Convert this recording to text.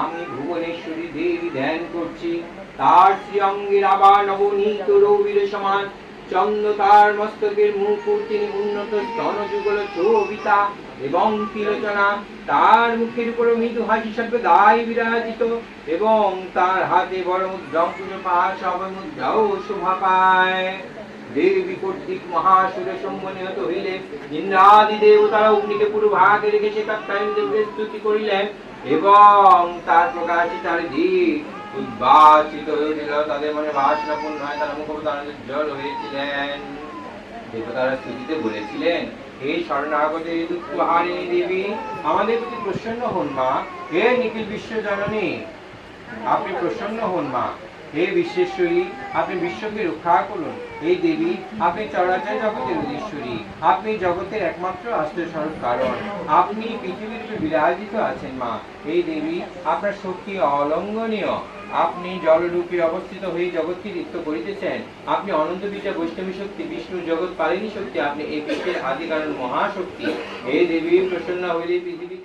আমি ভুবনেশ্বরী দেবী ধ্যান করছি। তার শ্রীঅঙ্গের আবার নবনীত রবির সমান। চন্দ্র তার মস্তকের মুকুট তিনি উন্নত শোভিতা এবং তার মুখের মৃদু হাসি বিরাজিত এবং তার হাতে বড় মুদ্রা শোভা পায়। দেবী কর্তৃক মহাসুরে সম্মানিত হইলে। ইন্দ্রাদি দেবতারা অগ্নিকে পুরো ভাগে রেখে সে তৎকালীন দেবদের স্তুতি করিলেন। এবং তার প্রকাশ হয়েছিল তাদের মনে বাসনা পূর্ণ হয়। তারা মুখোপাধ্যায় জল হয়েছিলেন। দেবতারা স্তুতিতে বলেছিলেন হে দুঃখহারিণী দেবী, আমাদের প্রতি প্রসন্ন হন মা। হে নিখিল বিশ্ব জননী, আপনি প্রসন্ন হন মা। হে বিশ্বেশ্বরী, আপনি বিশ্বকে রক্ষা করুন। এই দেবী, আপনি চরাচর জগতের অধীশ্বরী আপনি জগতের একমাত্র আশ্রয় স্বরূপ কারণ। আপনি পৃথিবীর বিরাজিত আছেন, মা। এই দেবী আপনার শক্তি অলঙ্ঘনীয় আপনি জলরূপে অবস্থিত হয়ে জগৎকে রিক্ত করিতেছেন। আপনি অনন্ত বিজয় বৈষ্ণবী শক্তি, বিষ্ণু জগৎ পালিনী শক্তি, আপনি এই বিশ্বের আদি কারণ মহাশক্তি। এই দেবী, প্রসন্ন হইলে পৃথিবী